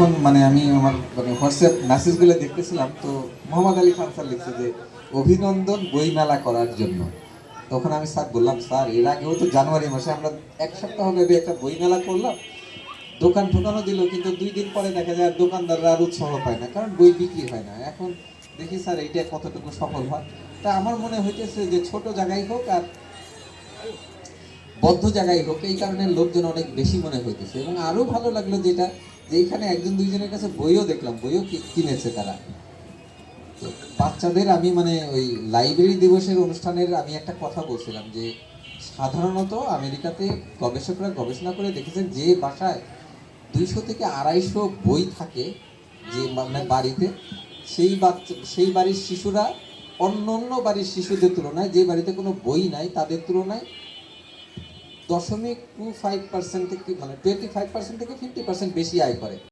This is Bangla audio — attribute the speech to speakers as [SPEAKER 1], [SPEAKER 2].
[SPEAKER 1] তখন মানে আমি আমার মানে হোয়াটসঅ্যাপ মেসেজগুলো দেখতেছিলাম, তো মোহাম্মদ আলী খান স্যার লিখছে যে, অভিনন্দন বইমেলা করার জন্য। তখন আমি স্যার বললাম, স্যার, এর আগেও তো জানুয়ারি মাসে আমরা এক সপ্তাহ ভেবে একটা বইমেলা করলাম। দোকান ঠোকানো দিল, কিন্তু দুই দিন পরে দেখা যায় দোকানদাররা আর উৎসাহ পায় না, কারণ বই বিক্রি হয় না। এখন দেখি স্যার, এইটা কতটুকু সফল হয়? তা আমার মনে হইতেছে যে ছোট জায়গায় হোক আর বদ্ধ জায়গায় হোক এই কারণে লোকজন অনেক বেশি মনে হইতেছে। এবং আরও ভালো লাগল যেটা, যে এখানে একজন দুইজনের কাছে বইও দেখলাম, বইও কিনেছে তারা। বাচ্চাদের আমি মানে ওই লাইব্রেরি দিবসের অনুষ্ঠানের আমি একটা কথা বলছিলাম যে, সাধারণত আমেরিকাতে গবেষকরা গবেষণা করে দেখেছেন যে বাসায় দুইশো থেকে আড়াইশো বই থাকে, যে মানে বাড়িতে। সেই বাচ্চা সেই বাড়ির শিশুরা অন্য অন্য বাড়ির শিশুদের তুলনায় যে বাড়িতে কোনো বই নাই, তাদের তুলনায় দশমিক টু ফাইভ পার্সেন্ট থেকে মানে টোয়েন্টি ফাইভ পার্সেন্ট থেকে ফিফটি পার্সেন্ট বেশি আয় করে।